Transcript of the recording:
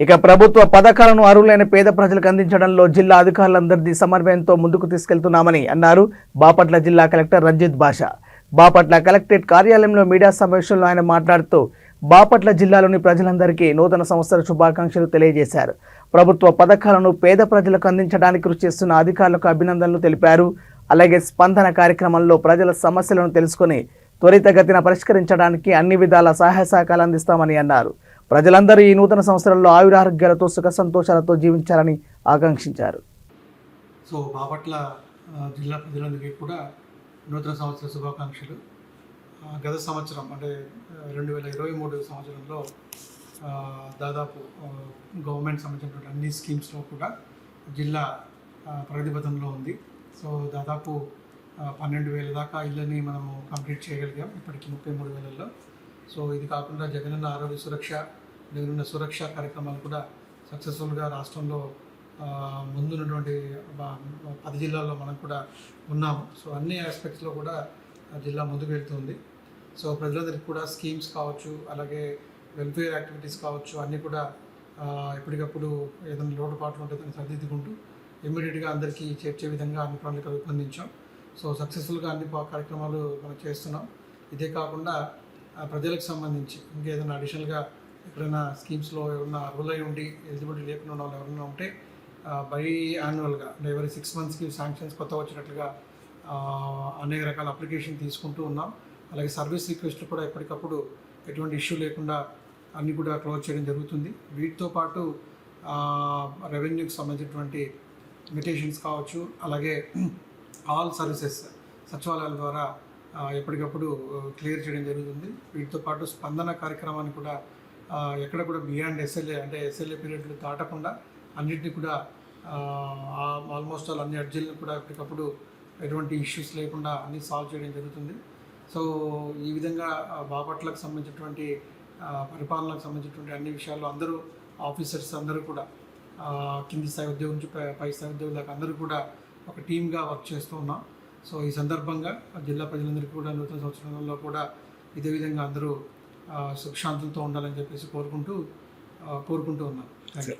ఇక ప్రభుత్వ పథకాలను అర్హులైన పేద ప్రజలకు అందించడంలో జిల్లా అధికారులందరిది సమన్వయంతో ముందుకు తీసుకెళ్తున్నామని అన్నారు బాపట్ల జిల్లా కలెక్టర్ రంజిత్ భాష బాపట్ల కలెక్టరేట్ కార్యాలయంలో మీడియా సమావేశంలో ఆయన మాట్లాడుతూ బాపట్ల జిల్లాలోని ప్రజలందరికీ నూతన సంవత్సర శుభాకాంక్షలు తెలియజేశారు. ప్రభుత్వ పథకాలను పేద ప్రజలకు అందించడానికి కృషి చేస్తున్న అధికారులకు అభినందనలు తెలిపారు. అలాగే స్పందన కార్యక్రమంలో ప్రజల సమస్యలను తెలుసుకుని త్వరితగతిన పరిష్కరించడానికి అన్ని విధాల సహాయ సహకారాలు అందిస్తామని అన్నారు. ప్రజలందరూ ఈ నూతన సంవత్సరంలో ఆయురారోగ్యాలతో సుఖ సంతోషాలతో జీవించాలని ఆకాంక్షించారు. సో బాపట్ల జిల్లా ప్రజలందరికీ కూడా నూతన సంవత్సర శుభాకాంక్షలు. గత సంవత్సరం అంటే రెండు వేల ఇరవై మూడు సంవత్సరంలో దాదాపు గవర్నమెంట్ సంబంధించినటువంటి అన్ని స్కీమ్స్లో కూడా జిల్లా ప్రగతిపథంలో ప్రగతి ఉంది. సో దాదాపు పన్నెండు వేల దాకా ఇళ్ళని మనము కంప్లీట్ చేయగలిగాం. ఇప్పటికి ముప్పై మూడు వేలలో సో ఇది కాకుండా జగనన్న ఆరోగ్య సురక్ష జగనన్న సురక్ష కార్యక్రమాలు కూడా సక్సెస్ఫుల్గా రాష్ట్రంలో ముందున్నటువంటి పది జిల్లాల్లో మనం కూడా ఉన్నాము. సో అన్ని ఆస్పెక్ట్స్లో కూడా జిల్లా ముందుకు వెళ్తుంది. సో ప్రజలందరికీ కూడా స్కీమ్స్ కావచ్చు అలాగే వెల్ఫేర్ యాక్టివిటీస్ కావచ్చు అన్నీ కూడా ఎప్పటికప్పుడు ఏదైనా లోటుపాట్లు ఉంటే దాన్ని సరిదిద్దుకుంటూ ఇమ్మీడియట్గా అందరికీ చేర్చే విధంగా అన్ని ప్రణాళిక రూపొందించాం. సో సక్సెస్ఫుల్గా అన్ని కార్యక్రమాలు మనం చేస్తున్నాం. ఇదే కాకుండా ప్రజలకు సంబంధించి ఇంకేదైనా అడిషనల్గా ఎక్కడైనా స్కీమ్స్లో ఏమన్నా అర్హులై ఉండి ఎలిజిబిలిటీ లేకుండా ఉన్న వాళ్ళు ఎవరైనా ఉంటే బై యాన్యువల్గా అంటే ఎవరి సిక్స్ మంత్స్కి శాంక్షన్స్ కొత్త వచ్చినట్లుగా అనేక రకాల అప్లికేషన్ తీసుకుంటూ ఉన్నాం. అలాగే సర్వీస్ రిక్వెస్ట్లు కూడా ఎప్పటికప్పుడు ఎటువంటి ఇష్యూ లేకుండా అన్నీ కూడా క్లోజ్ చేయడం జరుగుతుంది. వీటితో పాటు రెవెన్యూకి సంబంధించినటువంటి ఇన్విటేషన్స్ కావచ్చు అలాగే ఆల్ సర్వీసెస్ సచివాలయాల ద్వారా ఎప్పటికప్పుడు క్లియర్ చేయడం జరుగుతుంది. వీటితో పాటు స్పందన కార్యక్రమాన్ని కూడా ఎక్కడ కూడా బియాండ్ ఎస్ఎల్ఏ అంటే ఎస్ఎల్ఏ పీరియడ్లు దాటకుండా అన్నింటినీ కూడా ఆల్మోస్ట్ ఆల్ అన్ని అర్జీలను కూడా ఎప్పటికప్పుడు ఎటువంటి ఇష్యూస్ లేకుండా అన్ని సాల్వ్ చేయడం జరుగుతుంది. సో ఈ విధంగా బాపట్లకు సంబంధించినటువంటి పరిపాలనకు సంబంధించినటువంటి అన్ని విషయాల్లో అందరూ ఆఫీసర్స్ అందరూ కూడా కింది స్థాయి ఉద్యోగం నుంచి పై- పై స్థాయి ఉద్యోగులకు అందరూ కూడా ఒక టీమ్గా వర్క్ చేస్తూ ఉన్నాం. సో ఈ సందర్భంగా జిల్లా ప్రజలందరికీ కూడా నూతన సంవత్సరంలో కూడా ఇదే విధంగా అందరూ ఆ, సుఖశాంతులతో ఉండాలని చెప్పేసి కోరుకుంటూ కోరుకుంటూ ఉన్నాను థ్యాంక్ యూ